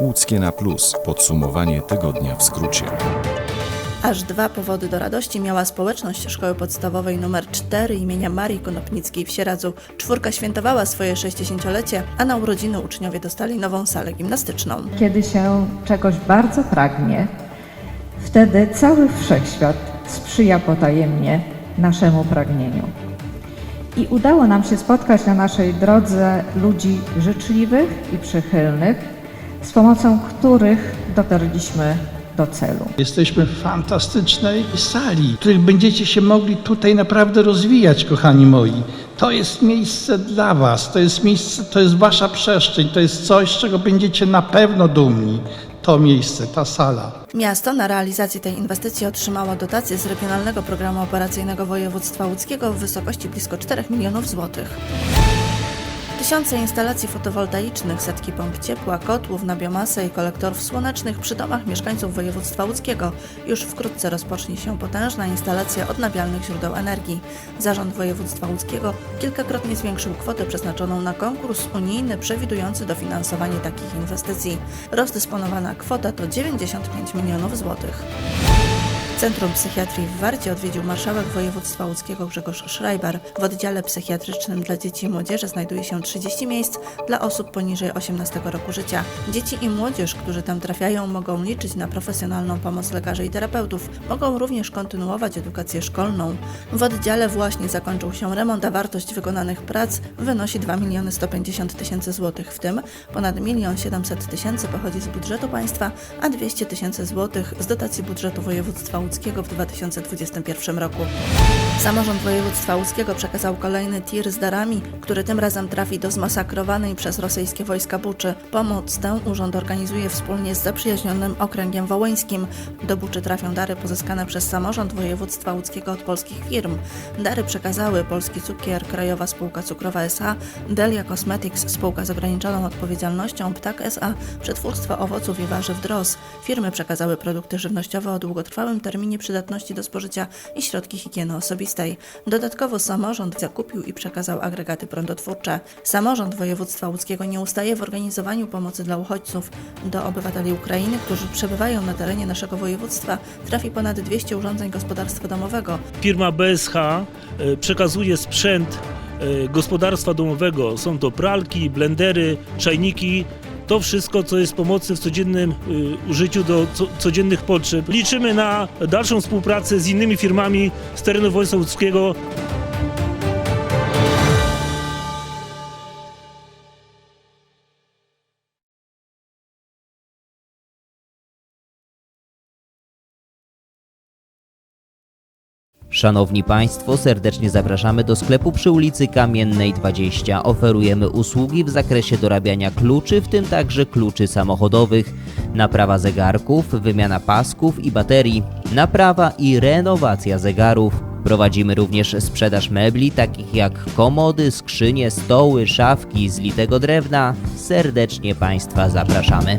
Łódzkie na plus. Podsumowanie tygodnia w skrócie. Aż dwa powody do radości miała społeczność szkoły podstawowej nr 4 imienia Marii Konopnickiej w Sieradzu. Czwórka świętowała swoje 60-lecie, a na urodziny uczniowie dostali nową salę gimnastyczną. Kiedy się czegoś bardzo pragnie, wtedy cały wszechświat sprzyja potajemnie naszemu pragnieniu. I udało nam się spotkać na naszej drodze ludzi życzliwych i przychylnych, z pomocą których dotarliśmy do celu. Jesteśmy w fantastycznej sali, w której będziecie się mogli tutaj naprawdę rozwijać, kochani moi. To jest miejsce dla Was, to jest miejsce, to jest Wasza przestrzeń, to jest coś, z czego będziecie na pewno dumni. To miejsce, ta sala. Miasto na realizację tej inwestycji otrzymało dotację z Regionalnego Programu Operacyjnego Województwa Łódzkiego w wysokości blisko 4 milionów złotych. Tysiące instalacji fotowoltaicznych, setki pomp ciepła, kotłów na biomasę i kolektorów słonecznych przy domach mieszkańców województwa łódzkiego. Już wkrótce rozpocznie się potężna instalacja odnawialnych źródeł energii. Zarząd województwa łódzkiego kilkakrotnie zwiększył kwotę przeznaczoną na konkurs unijny przewidujący dofinansowanie takich inwestycji. Rozdysponowana kwota to 95 milionów złotych. Centrum Psychiatrii w Warcie odwiedził marszałek województwa łódzkiego Grzegorz Schreiber. W oddziale psychiatrycznym dla dzieci i młodzieży znajduje się 30 miejsc dla osób poniżej 18 roku życia. Dzieci i młodzież, którzy tam trafiają, mogą liczyć na profesjonalną pomoc lekarzy i terapeutów. Mogą również kontynuować edukację szkolną. W oddziale właśnie zakończył się remont, a wartość wykonanych prac wynosi 2 miliony 150 tysięcy złotych, w tym ponad 1 700 tysięcy pochodzi z budżetu państwa, a 200 tysięcy złotych z dotacji budżetu województwa w 2021 roku. Samorząd województwa łódzkiego przekazał kolejny tir z darami, który tym razem trafi do zmasakrowanej przez rosyjskie wojska Buczy. Pomoc tę urząd organizuje wspólnie z zaprzyjaźnionym okręgiem wołyńskim. Do Buczy trafią dary pozyskane przez samorząd województwa łódzkiego od polskich firm. Dary przekazały Polski Cukier, Krajowa Spółka Cukrowa S.A., Delia Cosmetics, spółka z ograniczoną odpowiedzialnością, Ptak S.A., Przetwórstwo Owoców i Warzyw Dros. Firmy przekazały produkty żywnościowe o długotrwałym terminie przydatności do spożycia i środki higieny osobistej. Dodatkowo samorząd zakupił i przekazał agregaty prądotwórcze. Samorząd województwa łódzkiego nie ustaje w organizowaniu pomocy dla uchodźców. Do obywateli Ukrainy, którzy przebywają na terenie naszego województwa, trafi ponad 200 urządzeń gospodarstwa domowego. Firma BSH e, przekazuje sprzęt e, gospodarstwa domowego. Są to pralki, blendery, czajniki. To wszystko, co jest pomocne w codziennym e, użyciu do co, codziennych potrzeb. Liczymy na dalszą współpracę z innymi firmami z terenu województwa łódzkiego. Szanowni Państwo, serdecznie zapraszamy do sklepu przy ulicy Kamiennej 20. Oferujemy usługi w zakresie dorabiania kluczy, w tym także kluczy samochodowych, naprawa zegarków, wymiana pasków i baterii, naprawa i renowacja zegarów. Prowadzimy również sprzedaż mebli takich jak komody, skrzynie, stoły, szafki z litego drewna. Serdecznie Państwa zapraszamy.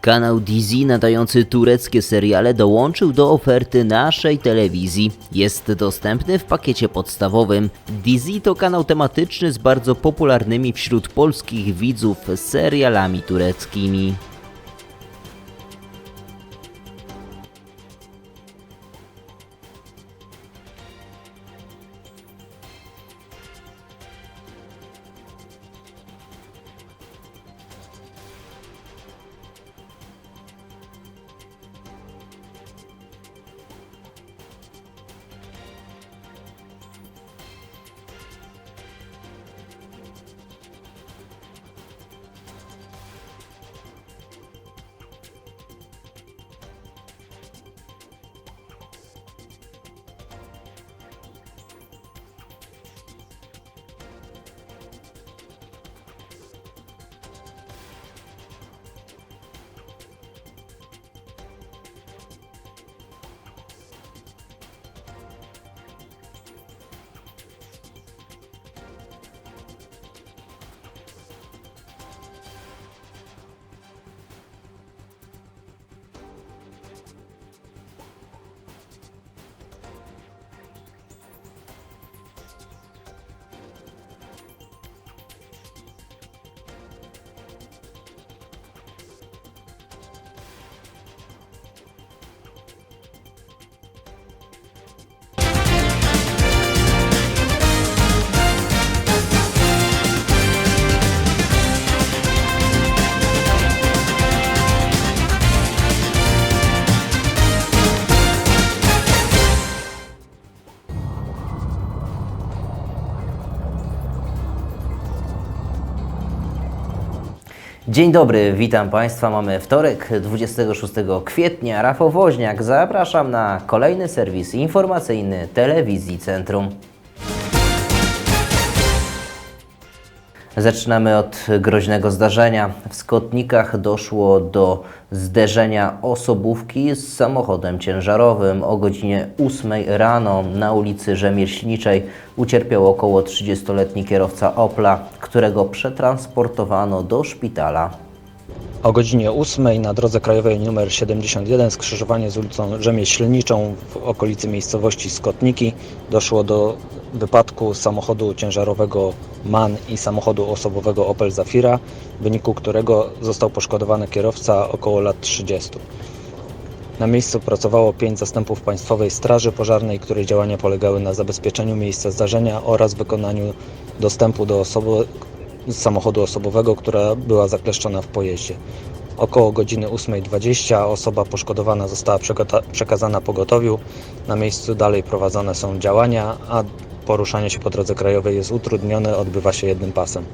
Kanał Dizi nadający tureckie seriale dołączył do oferty naszej telewizji. Jest dostępny w pakiecie podstawowym. Dizi to kanał tematyczny z bardzo popularnymi wśród polskich widzów serialami tureckimi. Dzień dobry, witam Państwa. Mamy wtorek, 26 kwietnia. Rafał Woźniak, zapraszam na kolejny serwis informacyjny Telewizji Centrum. Zaczynamy od groźnego zdarzenia. W Skotnikach doszło do zderzenia osobówki z samochodem ciężarowym. O godzinie 8 rano na ulicy Rzemieślniczej ucierpiał około 30-letni kierowca Opla, którego przetransportowano do szpitala. O godzinie 8 na drodze krajowej nr 71 skrzyżowanie z ulicą Rzemieślniczą w okolicy miejscowości Skotniki doszło do wypadku samochodu ciężarowego MAN i samochodu osobowego Opel Zafira, w wyniku którego został poszkodowany kierowca około lat 30. Na miejscu pracowało pięć zastępów Państwowej Straży Pożarnej, których działania polegały na zabezpieczeniu miejsca zdarzenia oraz wykonaniu dostępu do osoby z samochodu osobowego, która była zakleszczona w pojeździe. Około godziny 8.20 osoba poszkodowana została przekazana pogotowiu. Na miejscu dalej prowadzone są działania, a poruszanie się po drodze krajowej jest utrudnione, odbywa się jednym pasem.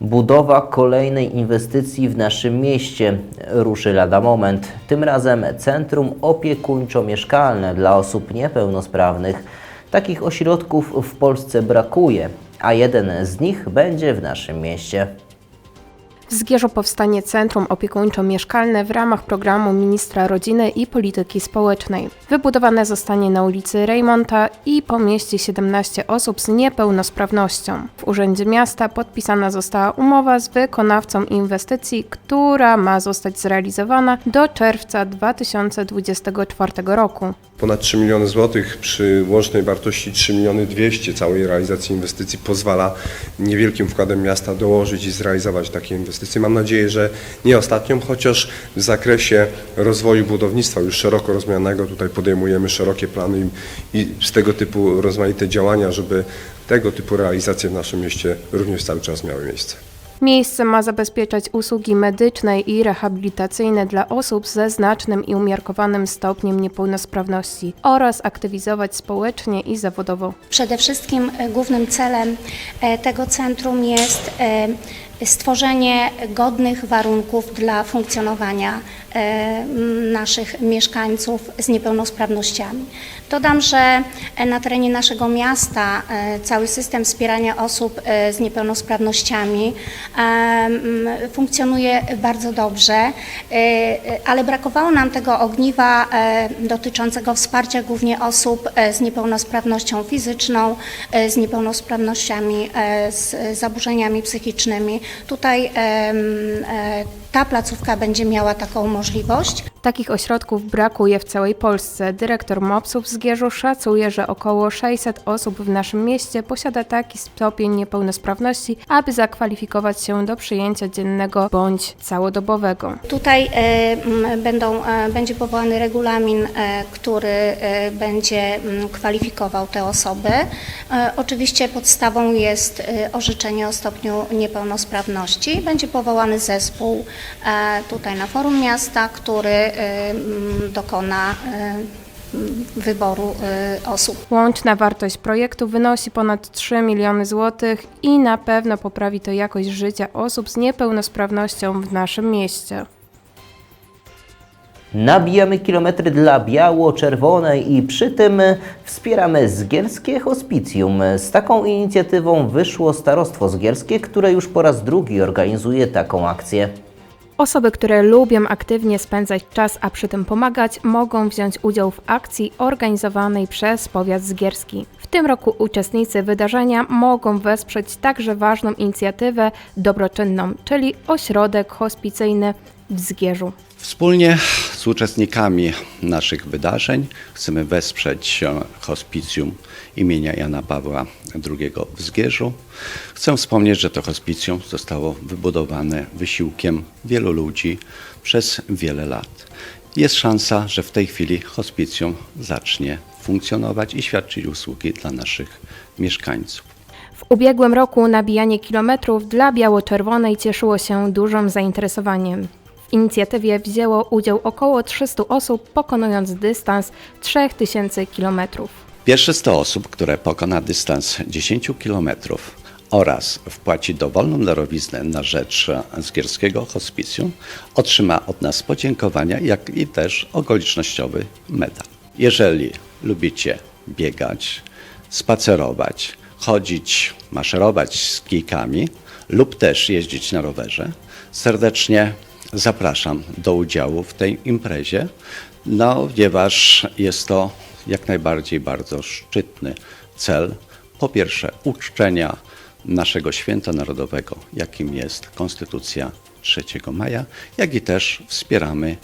Budowa kolejnej inwestycji w naszym mieście ruszy lada moment. Tym razem centrum opiekuńczo-mieszkalne dla osób niepełnosprawnych. Takich ośrodków w Polsce brakuje, a jeden z nich będzie w naszym mieście. W Zgierzu powstanie Centrum Opiekuńczo-Mieszkalne w ramach programu Ministra Rodziny i Polityki Społecznej. Wybudowane zostanie na ulicy Reymonta i pomieści 17 osób z niepełnosprawnością. W Urzędzie Miasta podpisana została umowa z wykonawcą inwestycji, która ma zostać zrealizowana do czerwca 2024 roku. Ponad 3 miliony złotych przy łącznej wartości 3 miliony 200 całej realizacji inwestycji pozwala niewielkim wkładem miasta dołożyć i zrealizować takie inwestycje. Mam nadzieję, że nie ostatnią, chociaż w zakresie rozwoju budownictwa już szeroko rozumianego tutaj podejmujemy szerokie plany i, i z tego typu rozmaite działania, żeby tego typu realizacje w naszym mieście również cały czas miały miejsce. Miejsce ma zabezpieczać usługi medyczne i rehabilitacyjne dla osób ze znacznym i umiarkowanym stopniem niepełnosprawności oraz aktywizować społecznie i zawodowo. Przede wszystkim e, głównym celem e, tego centrum jest e, stworzenie godnych warunków dla funkcjonowania e, naszych mieszkańców z niepełnosprawnościami. Dodam, że e, na terenie naszego miasta e, cały system wspierania osób z niepełnosprawnościami funkcjonuje bardzo dobrze, ale brakowało nam tego ogniwa dotyczącego wsparcia głównie osób z niepełnosprawnością fizyczną, z niepełnosprawnościami, z zaburzeniami psychicznymi. Tutaj e, ta placówka będzie miała taką możliwość. Takich ośrodków brakuje w całej Polsce. Dyrektor MOPS-ów w Zgierzu szacuje, że około 600 osób w naszym mieście posiada taki stopień niepełnosprawności, aby zakwalifikować się do przyjęcia dziennego bądź całodobowego. Tutaj e, będą, e, będzie powołany regulamin, e, który będzie kwalifikował te osoby. Oczywiście podstawą jest e, orzeczenie o stopniu niepełnosprawności. Będzie powołany zespół tutaj na forum miasta, który dokona e, m, wyboru e, osób. Łączna wartość projektu wynosi ponad 3 miliony złotych i na pewno poprawi to jakość życia osób z niepełnosprawnością w naszym mieście. Nabijamy kilometry dla biało-czerwonej i przy tym wspieramy Zgierskie Hospicjum. Z taką inicjatywą wyszło Starostwo Zgierskie, które już po raz drugi organizuje taką akcję. Osoby, które lubią aktywnie spędzać czas, a przy tym pomagać, mogą wziąć udział w akcji organizowanej przez powiat zgierski. W tym roku uczestnicy wydarzenia mogą wesprzeć także ważną inicjatywę dobroczynną, czyli ośrodek hospicyjny w Zgierzu. Wspólnie z uczestnikami naszych wydarzeń chcemy wesprzeć e, hospicjum imienia Jana Pawła II w Zgierzu. Chcę wspomnieć, że to hospicjum zostało wybudowane wysiłkiem wielu ludzi przez wiele lat. Jest szansa, że w tej chwili hospicjum zacznie funkcjonować i świadczyć usługi dla naszych mieszkańców. W ubiegłym roku nabijanie kilometrów dla biało-czerwonej cieszyło się dużym zainteresowaniem. Inicjatywie wzięło udział około 300 osób, pokonując dystans 3000 kilometrów. Pierwsze 100 osób, które pokona dystans 10 km oraz wpłaci dowolną darowiznę na rzecz Zgierskiego Hospicjum, otrzyma od nas podziękowania, jak i też okolicznościowy medal. Jeżeli lubicie biegać, spacerować, chodzić, maszerować z kijkami lub też jeździć na rowerze, serdecznie zapraszam do udziału w tej imprezie, no, ponieważ jest to jak najbardziej bardzo szczytny cel. Po pierwsze, uczczenia naszego święta narodowego, jakim jest Konstytucja 3 maja, jak i też wspieramy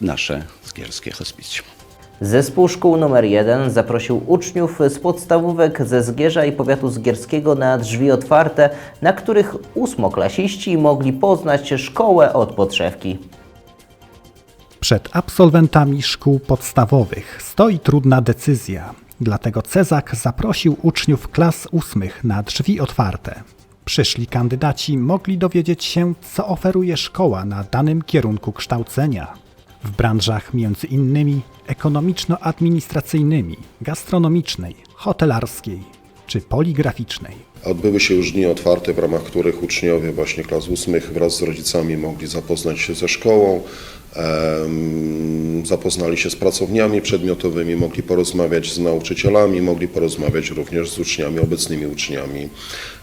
nasze zgierskie hospicjum. Zespół szkół nr 1 zaprosił uczniów z podstawówek ze Zgierza i powiatu zgierskiego na drzwi otwarte, na których ósmoklasiści mogli poznać szkołę od podszewki. Przed absolwentami szkół podstawowych stoi trudna decyzja, dlatego Cezak zaprosił uczniów klas ósmych na drzwi otwarte. Przyszli kandydaci mogli dowiedzieć się, co oferuje szkoła na danym kierunku kształcenia. W branżach między innymi ekonomiczno-administracyjnymi, gastronomicznej, hotelarskiej czy poligraficznej. Odbyły się już dni otwarte, w ramach których uczniowie właśnie klas ósmych wraz z rodzicami mogli zapoznać się ze szkołą, zapoznali się z pracowniami przedmiotowymi, mogli porozmawiać z nauczycielami, mogli porozmawiać również z uczniami, obecnymi uczniami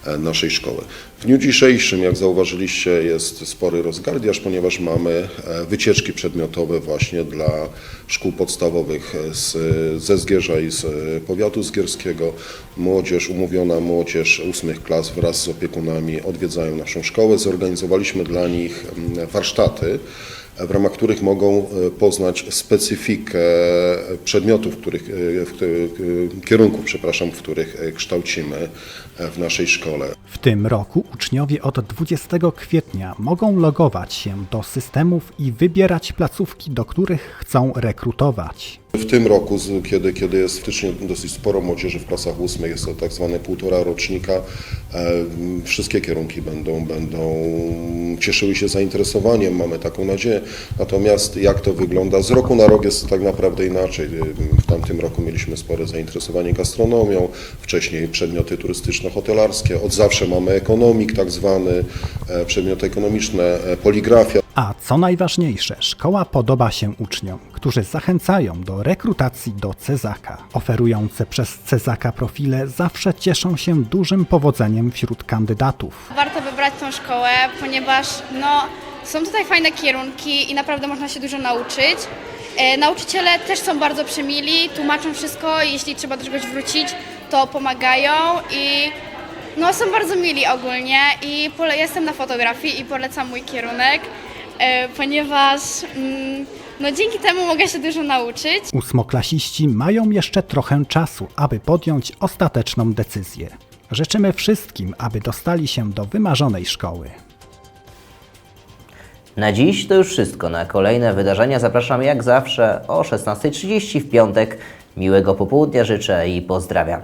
e, naszej szkoły. W dniu dzisiejszym, jak zauważyliście, jest spory rozgardiaż, ponieważ mamy e, wycieczki przedmiotowe właśnie dla szkół podstawowych z, ze Zgierza i z e, powiatu zgierskiego. Młodzież, umówiona młodzież ósmych klas wraz z opiekunami odwiedzają naszą szkołę. Zorganizowaliśmy dla nich warsztaty, w ramach których mogą e, poznać specyfikę przedmiotów, w których, e, kierunków, przepraszam, w których e, kształcimy e, w naszej szkole. W tym roku uczniowie od 20 kwietnia mogą logować się do systemów i wybierać placówki, do których chcą rekrutować. W tym roku, kiedy, kiedy jest faktycznie dosyć sporo młodzieży w klasach ósmych, jest to tak zwane półtora rocznika, e, wszystkie kierunki będą, będą cieszyły się zainteresowaniem, mamy taką nadzieję. Natomiast jak to wygląda? Z roku na rok jest tak naprawdę inaczej. W tamtym roku mieliśmy spore zainteresowanie gastronomią, wcześniej przedmioty turystyczno-hotelarskie, od zawsze mamy ekonomik tak zwany, e, przedmioty ekonomiczne, e, poligrafia. A co najważniejsze, szkoła podoba się uczniom, którzy zachęcają do rekrutacji do Cezaka. Oferujące przez Cezaka profile zawsze cieszą się dużym powodzeniem wśród kandydatów. Warto wybrać tą szkołę, ponieważ no, są tutaj fajne kierunki i naprawdę można się dużo nauczyć. E, nauczyciele też są bardzo przemili, tłumaczą wszystko, jeśli trzeba do czegoś wrócić, to pomagają i no, są bardzo mili ogólnie i pole, jestem na fotografii i polecam mój kierunek, ponieważ mm, no, dzięki temu mogę się dużo nauczyć. Ósmoklasiści mają jeszcze trochę czasu, aby podjąć ostateczną decyzję. Życzymy wszystkim, aby dostali się do wymarzonej szkoły. Na dziś to już wszystko. Na kolejne wydarzenia zapraszam jak zawsze o 16.30 w piątek. Miłego popołudnia życzę i pozdrawiam.